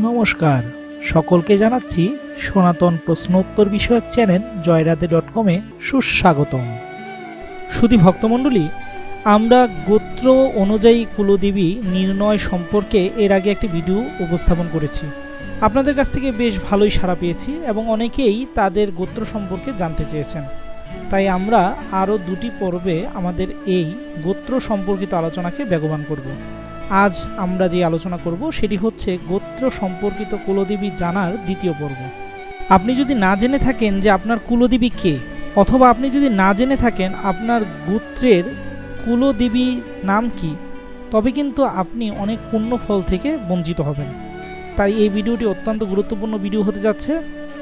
নমস্কার। সকলকে জানাচ্ছি সনাতন প্রশ্নোত্তর বিষয়ক চ্যানেল জয়রাধে ডট কমে সুস্বাগতম। সুধী ভক্তমণ্ডলী, আমরা গোত্র অনুযায়ী কুলদেবী নির্ণয় সম্পর্কে এর আগে একটি ভিডিও উপস্থাপন করেছি। আপনাদের কাছ থেকে বেশ ভালোই সাড়া পেয়েছি এবং অনেকেই তাদের গোত্র সম্পর্কে জানতে চেয়েছেন। তাই আমরা আরও দুটি পর্বে আমাদের এই গোত্র সম্পর্কিত আলোচনাকে বেগবান করব। আজ আমরা যে আলোচনা করব সেটি হচ্ছে গোত্র সম্পর্কিত কুলদেবী জানার দ্বিতীয় পর্ব। আপনি যদি না জেনে থাকেন যে আপনার কুলদেবী কে, অথবা আপনি যদি না জেনে থাকেন আপনার গোত্রের কুলদেবী নাম কি, তবে কিন্তু আপনি অনেক পুণ্য ফল থেকে বঞ্চিত হবেন। তাই এই ভিডিওটি অত্যন্ত গুরুত্বপূর্ণ ভিডিও হতে যাচ্ছে।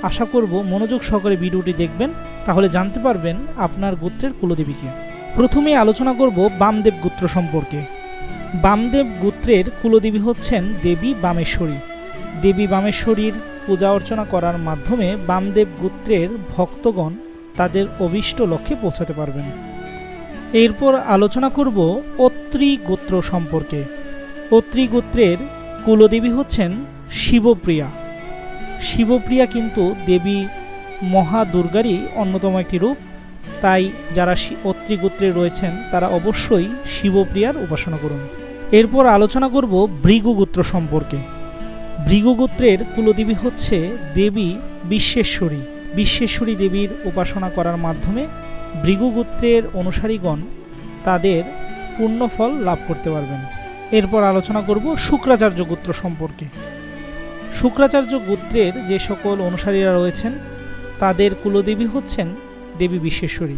আশা করব মনোযোগ সহকারে ভিডিওটি দেখবেন, তাহলে জানতে পারবেন আপনার গোত্রের কুলদেবীকে প্রথমে আলোচনা করব বামদেব গোত্র সম্পর্কে। বামদেব গোত্রের কুলদেবী হচ্ছেন দেবী বামেশ্বরী। দেবী বামেশ্বরীর পূজা অর্চনা করার মাধ্যমে বামদেব গোত্রের ভক্তগণ তাদের অভীষ্ট লক্ষ্যে পৌঁছাতে পারবেন। এরপর আলোচনা করব অত্রি গোত্র সম্পর্কে। অত্রি গোত্রের কুলদেবী হচ্ছেন শিবপ্রিয়া। শিবপ্রিয়া কিন্তু দেবী মহা দুর্গারই অন্যতম একটি রূপ। তাই যারা অত্রি গোত্রে রয়েছেন তারা অবশ্যই শিবপ্রিয়ার উপাসনা করুন। এরপর আলোচনা করব ভৃগুগোত্র সম্পর্কে। ভৃগুগোত্রের কুলদেবী হচ্ছে দেবী বিশ্বেশ্বরী। বিশ্বেশ্বরী দেবীর উপাসনা করার মাধ্যমে ভৃগুগোত্রের অনুসারীগণ তাদের পুণ্যফল লাভ করতে পারবেন। এরপর আলোচনা করব শুক্রাচার্য গোত্র সম্পর্কে। শুক্রাচার্য গোত্রের যে সকল অনুসারীরা রয়েছেন, তাদের কুলদেবী হচ্ছেন দেবী বিশ্বেশ্বরী।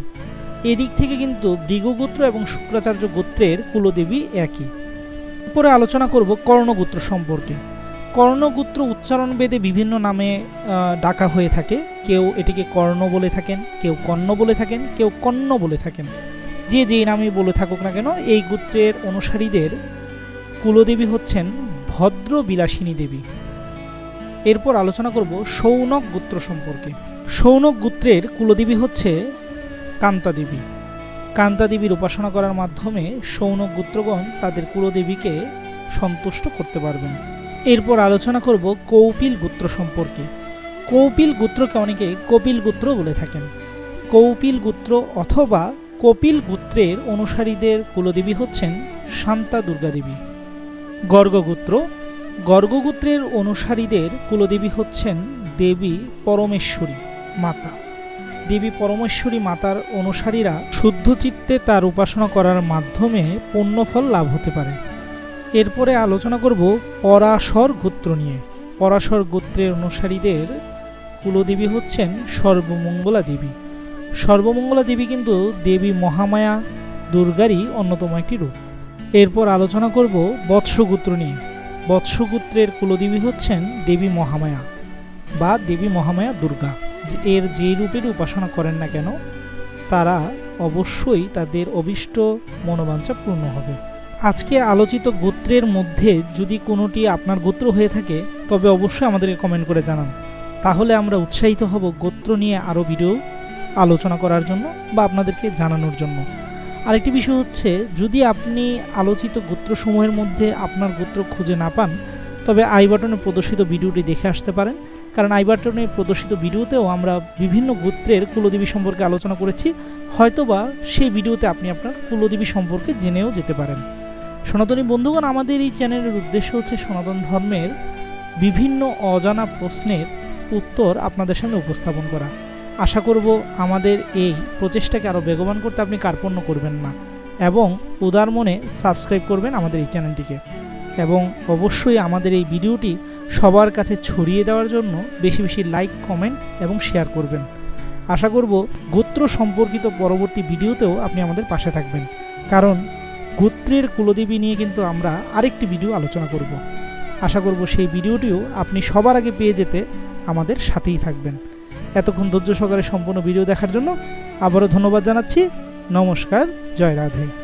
এদিক থেকে কিন্তু ভৃগুগোত্র এবং শুক্রাচার্য গোত্রের কুলদেবী একই। এরপরে আলোচনা করব কর্ণগোত্র সম্পর্কে। কর্ণগোত্র উচ্চারণ বেদে বিভিন্ন নামে ডাকা হয়ে থাকে। কেউ এটিকে কর্ণ বলে থাকেন, কেউ কর্ণ বলে থাকেন, কেউ কর্ণ বলে থাকেন। যে যেই নামে বলে থাকুক না কেন, এই গোত্রের অনুসারীদের কুলদেবী হচ্ছেন ভদ্র বিলাসিনী দেবী। এরপর আলোচনা করব সৌনক গোত্র সম্পর্কে। সৌনক গোত্রের কুলদেবী হচ্ছে কান্তা দেবী। কান্তা দেবীর উপাসনা করার মাধ্যমে সৌনক গোত্রগণ তাদের কুলদেবীকে সন্তুষ্ট করতে পারবেন। এরপর আলোচনা করব কৌপিল গোত্র সম্পর্কে। কৌপিল গোত্রকে অনেকে কপিল গোত্র বলে থাকেন। কৌপিল গোত্র অথবা কপিল গোত্রের অনুসারীদের কুলদেবী হচ্ছেন শান্তা দুর্গা দেবী গর্গগোত্র। গর্গগোত্রের অনুসারীদের কুলদেবী হচ্ছেন দেবী পরমেশ্বরী, মাতা। দেবী পরমেশ্বরী মাতার অনুসারীরা শুদ্ধ চিত্তে তার উপাসনা করার মাধ্যমে পুণ্যফল লাভ হতে পারে। এরপরে আলোচনা করব পরাশর গোত্র নিয়ে। পরাশর গোত্রের অনুসারীদের কুলদেবী হচ্ছেন সর্বমঙ্গলা দেবী। সর্বমঙ্গলা দেবী কিন্তু দেবী মহামায়া, দুর্গারই অন্যতম একটি রূপ। এরপর আলোচনা করব বৎসগোত্র নিয়ে। বৎসগোত্রের কুলদেবী হচ্ছেন দেবী মহামায়া বা দেবী মহামায়া দুর্গা। এর যেই রূপের উপাসনা করেন না কেন, তারা অবশ্যই তাদের অভিষ্ট মনোবাঞ্ছা পূর্ণ হবে। আজকে আলোচিত গোত্রের মধ্যে যদি কোনোটি আপনার গোত্র হয়ে থাকে, তবে অবশ্যই আমাদেরকে কমেন্ট করে জানান। তাহলে আমরা উৎসাহিত হব গোত্র নিয়ে আরও ভিডিও আলোচনা করার জন্য বা আপনাদেরকে জানানোর জন্য। আরেকটি বিষয় হচ্ছে, যদি আপনি আলোচিত গোত্রসমূহের মধ্যে আপনার গোত্র খুঁজে না পান, তবে আই বাটনে প্রদর্শিত ভিডিওটি দেখে আসতে পারেন। কারণ আই বাটনে প্রদর্শিত ভিডিওতেও আমরা বিভিন্ন গোত্রের কুলদেবী সম্পর্কে আলোচনা করেছি। হয়তোবা সেই ভিডিওতে আপনি আপনার কুলদেবী সম্পর্কে জেনেও যেতে পারেন। সনাতনী বন্ধুগণ, আমাদের এই চ্যানেলের উদ্দেশ্য হচ্ছে সনাতন ধর্মের বিভিন্ন অজানা প্রশ্নের উত্তর আপনাদের সামনে উপস্থাপন করা। আশা করব আমাদের এই প্রচেষ্টাকে আরও বেগবান করতে আপনি কার্পণ্য করবেন না এবং উদার মনে সাবস্ক্রাইব করবেন আমাদের এই চ্যানেলটিকে। এবং অবশ্যই আমাদের এই ভিডিওটি সবার কাছে ছড়িয়ে দেওয়ার জন্য বেশি বেশি লাইক কমেন্ট এবং শেয়ার করবেন। আশা করব গোত্র সম্পর্কিত পরবর্তী ভিডিওতেও আপনি আমাদের পাশে থাকবেন। কারণ গোত্রের কুলদেবী নিয়ে কিন্তু আমরা আরেকটি ভিডিও আলোচনা করব। আশা করব সেই ভিডিওটিও আপনি সবার আগে পেয়ে যেতে আমাদের সাথেই থাকবেন। এতক্ষণ ধৈর্য সহকারে সম্পূর্ণ ভিডিও দেখার জন্য আবারও ধন্যবাদ জানাচ্ছি। নমস্কার, জয় রাধে।